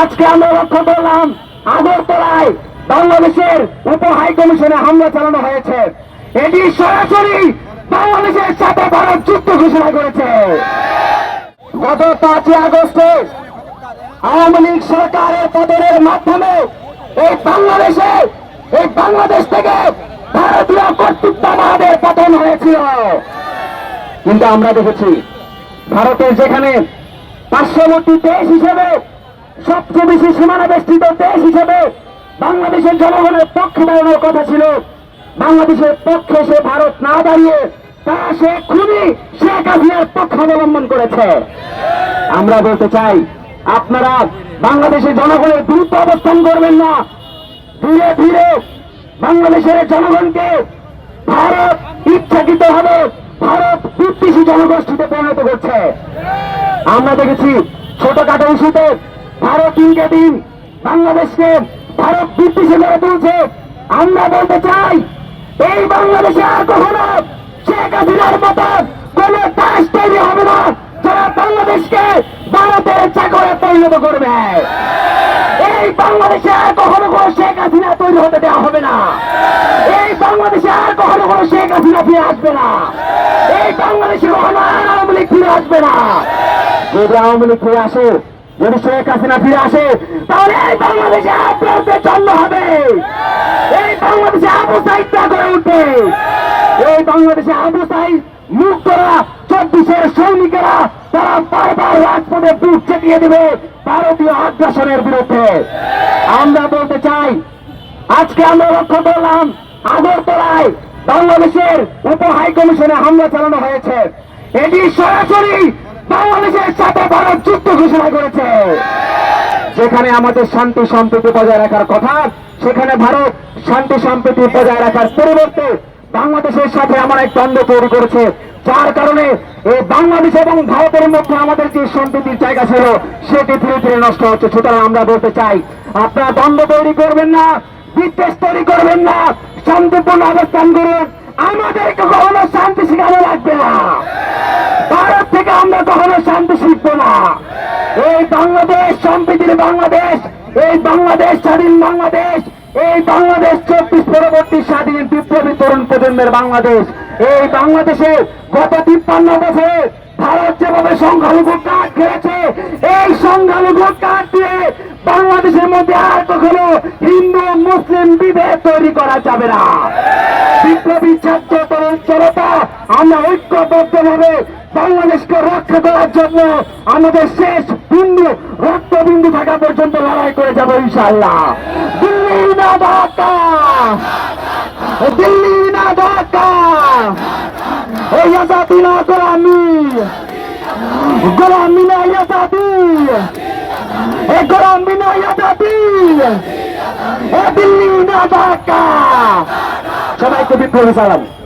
আজকে আমরা লক্ষ্য করলাম, আগরতলায় বাংলাদেশের উপ হাই কমিশনে হামলা চালানো হয়েছে। এটি সরাসরি বাংলাদেশের সাথে ভারত যুদ্ধ ঘোষণা করেছে। গত পাঁচই আগস্টে আওয়ামী লীগ সরকারের পতনের মাধ্যমে এই বাংলাদেশে, এই বাংলাদেশ থেকে ভারতীয় কর্তৃত্ব কর্তৃত্ববাদের পতন হয়েছিল। কিন্তু আমরা দেখেছি, ভারতের যেখানে পার্শ্ববর্তী দেশ হিসেবে সবচেয়ে বেশি সীমানা বেষ্টিত দেশ হিসেবে বাংলাদেশের জনগণের পক্ষে দাঁড়ানোর কথা ছিল। বাংলাদেশের পক্ষে সে ভারত না দাঁড়িয়ে তারা সে খুবই শেখ হাসিনার পক্ষ অবলম্বন করেছে। আমরা বলতে চাই, আপনারা বাংলাদেশের জনগণের গুরুত্ব অবস্থান করবেন না। ধীরে ধীরে বাংলাদেশের জনগণকে ভারত ইচ্ছাকৃত হবে ভারত বিদ্বেষী জনগোষ্ঠীতে পরিণত করছে। আমরা দেখেছি, ছোটখাটো ইস্যুতে ভারত দিনকে দিন বাংলাদেশকে ভারত বিদ্বেষী করে তুলছে। আমরা বলতে চাই, এই বাংলাদেশে আর কখনো শেখ হাসিনার মতো কোন দাস তৈরি হবে না যারা বাংলাদেশকে ভারতের চাকরে পরিণত করবে। এই বাংলাদেশে আর কখনো কোনো শেখ হাসিনা তৈরি হতে দেওয়া হবে না। এই বাংলাদেশে আর কখনো কোনো শেখ হাসিনা ফিরে আসবে না। এই বাংলাদেশে কখনো আওয়ামী লীগ ফিরে আসবে না। যদি আওয়ামী লীগ ফিরে আসে যদি শেখ হাসিনা ফিরে আসে, তাহলে এই বাংলাদেশে আপনাদের জন্ম হবে। এই বাংলাদেশে আবু করে উঠবে। এই বাংলাদেশে আবু সাহিদ মুখ করা চব্বিশের সৈনিকেরা তারা বারবার রাজপথে বুক চেপিয়ে দেবে ভারতীয় আগ্রাসনের বিরুদ্ধে। আমরা বলতে চাই, আজকে আমরা লক্ষ্য করলাম, আগরতলায় বাংলাদেশের উপ হাই কমিশনে হামলা চালানো হয়েছে। এটি সরাসরি বাংলাদেশের সাথে ভারত যুদ্ধ ঘোষণা করেছে। যেখানে আমাদের শান্তি সম্প্রীতি বজায় রাখার কথা, সেখানে ভারত শান্তি সম্প্রীতি বজায় রাখার পরিবর্তে বাংলাদেশের সাথে এমন এক দ্বন্দ্ব তৈরি করেছে, যার কারণে এই বাংলাদেশ এবং ভারতের মধ্যে আমাদের যে সম্প্রীতির জায়গা ছিল, সেটি ধীরে ধীরে নষ্ট হচ্ছে। সুতরাং আমরা বলতে চাই, আপনারা দ্বন্দ্ব তৈরি করবেন না, বিদ্বেষ তৈরি করবেন না, শান্তিপূর্ণ অবস্থান করুন। আমাদেরকে কখনো শান্তি শিখানো লাগবে না। এই বাংলাদেশ সম্প্রীতির বাংলাদেশ, এই বাংলাদেশ, স্বাধীন বাংলাদেশ, এই বাংলাদেশ চব্বিশ পরবর্তী স্বাধীন বিপ্লবী তরুণ প্রজন্মের বাংলাদেশ। এই বাংলাদেশে গত তিপ্পান্ন বছরে ভারত যেভাবে সংখ্যালঘু কাঠ খেয়েছে এই সংখ্যালঘু কাঠ দিয়ে বাংলাদেশের মধ্যে আর কখনো হিন্দু, মুসলিম বিভেদ তৈরি করা যাবে না। বিপ্লবী ছাত্র তরুণ জনতা, আমরা ঐক্যবদ্ধ ভাবে বাংলাদেশকে রক্ষা করার জন্য আমাদের শেষ বিন্দু রক্ত বিন্দু থাকা পর্যন্ত লড়াই করে যাব ইনশাল্লাহ দিল্লি না ঢাকা। দিল্লি না ঢাকা। এই আজাদি না গোলামি। গোলামি না আজাদি। এ গোলামি না আজাদি। দিল্লি না ঢাকা। সবাইকে বিপ্লবী সালাম।